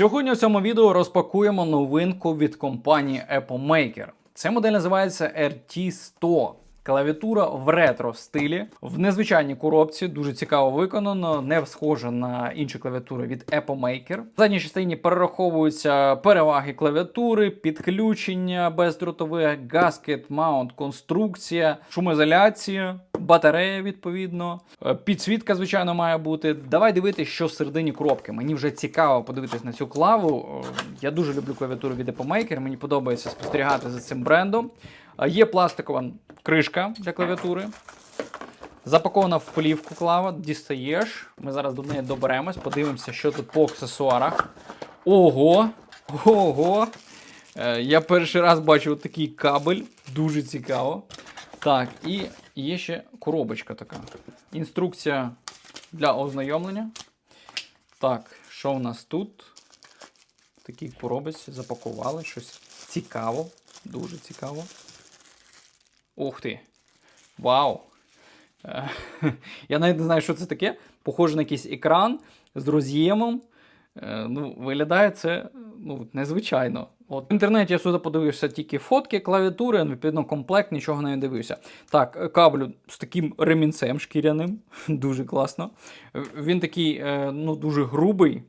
Сьогодні в цьому відео розпакуємо новинку від компанії Apple Maker. Ця модель називається RT100. Клавіатура в ретро стилі, в незвичайній коробці, дуже цікаво виконано, не схоже на інші клавіатури від Apple Maker. В задній частині перераховуються переваги клавіатури, підключення бездротове, гаскет, маунт, конструкція, шумоізоляція, батарея відповідно. Е, Підсвітка, звичайно, має бути. Давай дивитися, що всередині коробки. Мені вже цікаво подивитись на цю клаву. Е, Я дуже люблю клавіатуру від Apple Maker, Мені подобається спостерігати за цим брендом. Є пластикова кришка для клавіатури. Запакована в плівку клава, дістаєш. Ми зараз до неї доберемось, подивимося, що тут по аксесуарах. Ого! Ого! Е, Я перший раз бачу такий кабель, дуже цікаво. Так, і є ще коробочка така. Інструкція для ознайомлення. Так, що в нас тут? Такий коробець запакували, щось цікаво, дуже цікаво. Ух ти! Вау! Е, Я навіть не знаю, що це таке. Похоже на якийсь екран з роз'ємом. Е, Ну, виглядає це ну, незвичайно. От в інтернеті я сюди подивився тільки фотки, клавіатури, ну, відповідно, комплект, нічого не дивився. Так, е, каблю з таким ремінцем шкіряним, дуже класно. Він такий ну, дуже грубий.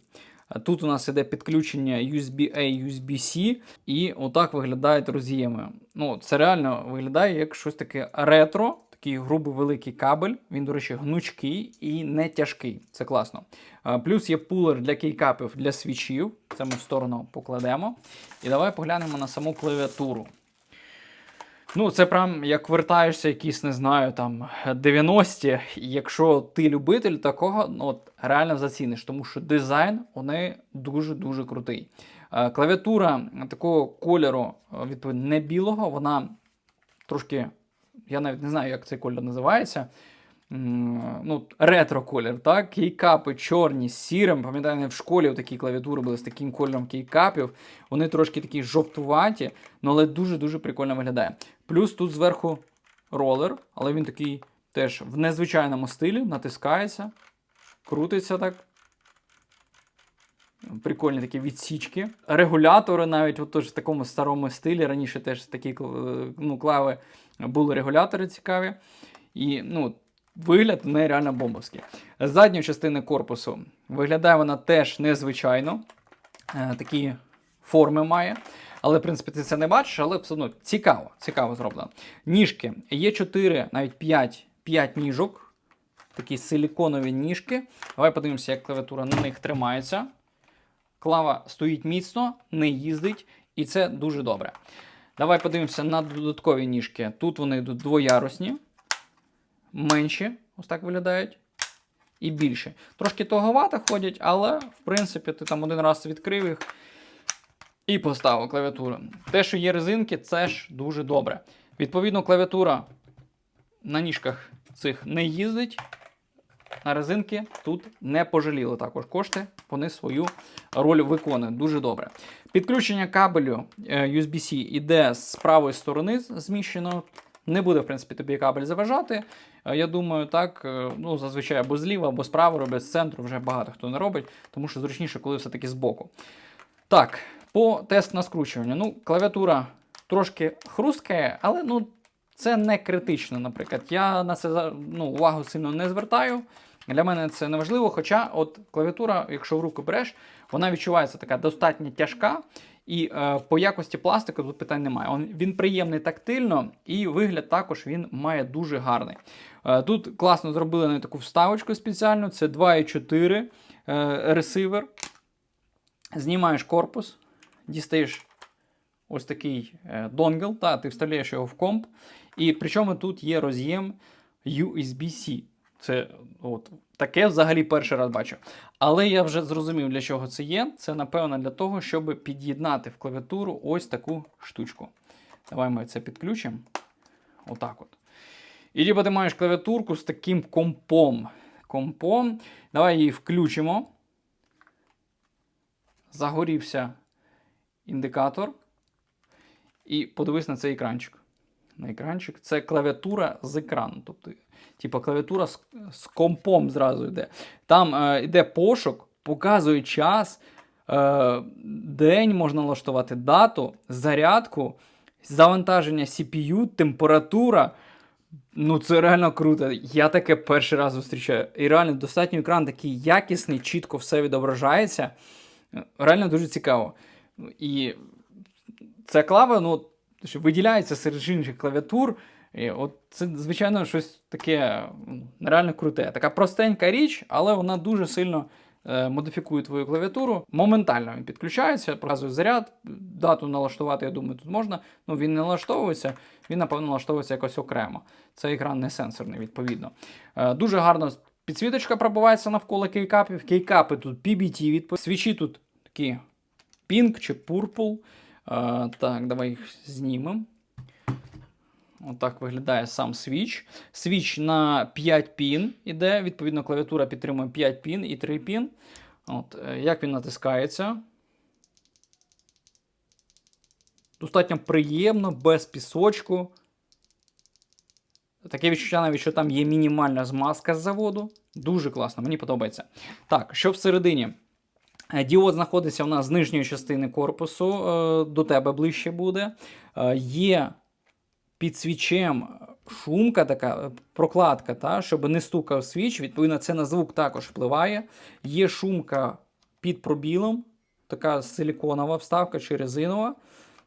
Тут у нас іде підключення USB-A, USB-C, і отак виглядають роз'єми. Ну, це реально виглядає як щось таке ретро, такий грубий великий кабель. Він, до речі, гнучкий і не тяжкий. Це класно. Плюс є пулер для кейкапів для свічів. Це ми в сторону покладемо. І давай поглянемо на саму клавіатуру. Ну, це прям як вертаєшся якісь, не знаю, там 90-ті. Якщо ти любитель такого, ну от реально заціниш, тому що дизайн у неї дуже-дуже крутий. Е, Клавіатура такого кольору, е, відповідно, не білого, вона трошки, я навіть не знаю, як цей кольор називається. Ну, ретро колір, так? Кейкапи чорні з сірим. Пам'ятаю, вони в школі такі клавіатури були з таким кольором кейкапів. Вони трошки такі жовтуваті, ну, але дуже-дуже прикольно виглядає. Плюс тут зверху ролер, але він такий теж в незвичайному стилі, натискається, крутиться так. Прикольні такі відсічки. Регулятори навіть от в такому старому стилі. Раніше теж такі ну, клави були регулятори цікаві. І ну, вигляд не реально бомбовський. З задньої частини корпусу виглядає вона теж незвичайно. Е, такі форми має. Але, в принципі, ти це не бачиш, але все одно цікаво, цікаво зроблено. Ніжки. Є 4, навіть 5, 5 ніжок. Такі силіконові ніжки. Давай подивимося, як клавіатура на них тримається. Клава стоїть міцно, не їздить, і це дуже добре. Давай подивимося на додаткові ніжки. Тут вони йдуть двоярусні, менші, ось так виглядають. І більше. Трошки тоговато ходять, але в принципі ти там один раз відкрив їх і поставив клавіатуру. Те, що є резинки, це ж дуже добре. Відповідно, клавіатура на ніжках цих не їздить. На резинки тут не пожаліли також кошти, вони свою роль виконують дуже добре. Підключення кабелю е, USB-C іде з правої сторони зміщено. Не буде, в принципі, тобі кабель заважати. Е, Я думаю, так, е, ну, зазвичай або зліва, або справа роблять з центру, вже багато хто не робить, тому що зручніше, коли все-таки збоку. Так, по тест на скручування. Ну, клавіатура трошки хрусткає, але ну, це не критично, наприклад. Я на це ну, увагу сильно не звертаю. Для мене це не важливо. Хоча от клавіатура, якщо в руку береш, вона відчувається така достатньо тяжка. І е, по якості пластику тут питань немає. Він приємний тактильно, і вигляд також він має дуже гарний. Е, тут класно зробили навіть таку вставочку спеціальну. Це 2,4 е, ресивер. Знімаєш корпус, дістаєш ось такий е, донгл, та, ти вставляєш його в комп. І причому тут є роз'єм USB-C. Це от таке взагалі перший раз бачу. Але я вже зрозумів, для чого це є. Це, напевно, для того, щоб під'єднати в клавіатуру ось таку штучку. Давай ми це підключимо. Отак от. І ніби ти маєш клавіатурку з таким компом. Компом. Давай її включимо. Загорівся індикатор. І подивись на цей екранчик. На екранчик. Це клавіатура з екрану. Тобто, типу, клавіатура з, з компом зразу йде. Там е, йде пошук, показує час, е, день, можна налаштувати дату, зарядку, завантаження CPU, температура. Ну, це реально круто. Я таке перший раз зустрічаю. І реально достатньо екран такий якісний, чітко все відображається. Реально дуже цікаво. І ця клава, ну, що виділяється серед інших клавіатур. І от це, звичайно, щось таке нереально круте. Така простенька річ, але вона дуже сильно е, модифікує твою клавіатуру. Моментально він підключається, показує заряд, дату налаштувати, я думаю, тут можна. Ну, він не налаштовується, він, напевно, налаштовується якось окремо. Цей екран не сенсорний, відповідно. Е, дуже гарно підсвіточка пробивається навколо кейкапів. Кейкапи тут PBT відповідь. Свічі тут такі pink чи purple. Е, так, давай їх знімемо. Отак виглядає сам свіч. Свіч на 5 пін іде, відповідно, клавіатура підтримує 5 пін і 3 пін. От, е, як він натискається? Достатньо приємно, без пісочку. Таке відчуття навіть, що там є мінімальна змазка з заводу. Дуже класно, мені подобається. Так, що всередині? Е, Діод знаходиться у нас з нижньої частини корпусу, е, до тебе ближче буде. Е, Є під свічем шумка, така прокладка, та, щоб не стукав свіч. Відповідно, це на звук також впливає. Є шумка під пробілом, така силіконова вставка чи резинова.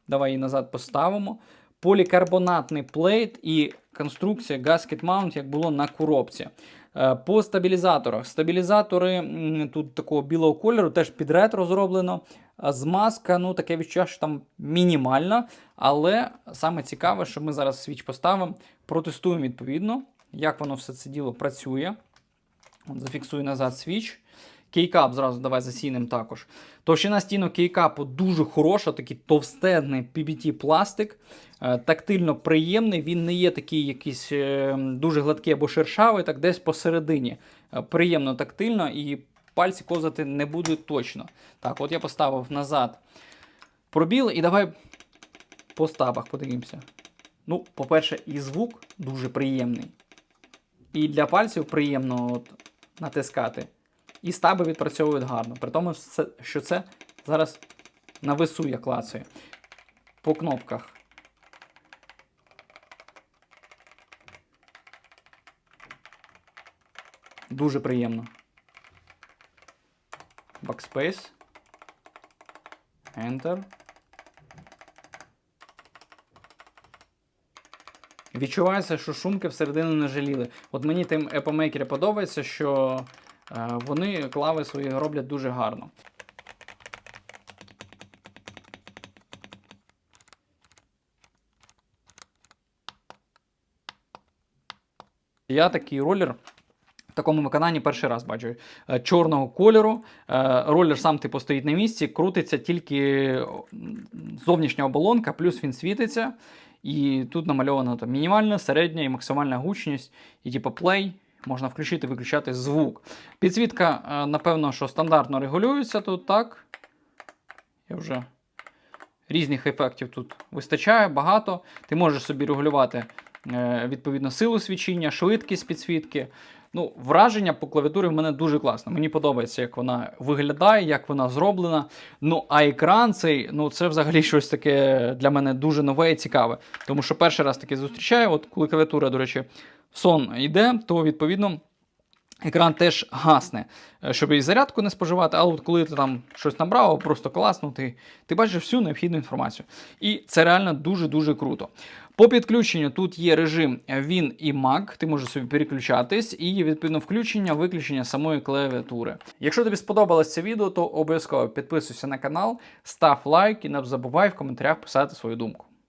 Давай її назад поставимо. Полікарбонатний плейт і конструкція Gasket Mount, як було на коробці. Е, По стабілізаторах. Стабілізатори тут такого білого кольору, теж під ретро зроблено. Змазка, ну таке відчуття, що там мінімальна. Але саме цікаве, що ми зараз свіч поставимо, протестуємо відповідно, як воно все це діло працює. Зафіксую назад свіч. Кейкап зразу давай засінемо також. Товщина стінок кейкапу дуже хороша, такий товстезний PBT пластик. Е, Тактильно приємний, він не є такий якийсь е, дуже гладкий або шершавий, так десь посередині. Е, Приємно тактильно і пальці ковзати не будуть точно. Так, от я поставив назад пробіл і давай по стабах подивимося. Ну, по-перше, і звук дуже приємний. І для пальців приємно от, натискати. І стаби відпрацьовують гарно. При тому, що це- зараз на весу я клацаю. По кнопках. Дуже приємно. Backspace. Enter. Відчувається, що шумки всередину не жаліли. От мені тим Maker подобається, що вони клави свої роблять дуже гарно. Я такий ролер в такому виконанні перший раз бачу. Е, Чорного кольору. Е, Ролер сам типу стоїть на місці, крутиться тільки зовнішня оболонка, плюс він світиться. І тут намальовано там, мінімальна, середня і максимальна гучність, і типу play. Можна включити, виключати звук. Підсвітка, е, напевно, що стандартно регулюється тут, так. Я вже різних ефектів тут вистачає, багато. Ти можеш собі регулювати е, відповідно силу свічіння, швидкість підсвітки. Ну, враження по клавіатурі в мене дуже класно. Мені подобається, як вона виглядає, як вона зроблена. Ну, а екран цей, ну це взагалі щось таке для мене дуже нове і цікаве. Тому що перший раз таке зустрічаю. От коли клавіатура, до речі, сон йде, то відповідно. Екран теж гасне, е, щоб і зарядку не споживати, але от коли ти там щось набрав, просто класно, ти, ти бачиш всю необхідну інформацію. І це реально дуже-дуже круто. По підключенню тут є режим Win і Mac, ти можеш собі переключатись, і відповідно включення, виключення самої клавіатури. Якщо тобі сподобалось це відео, то обов'язково підписуйся на канал, став лайк і не забувай в коментарях писати свою думку.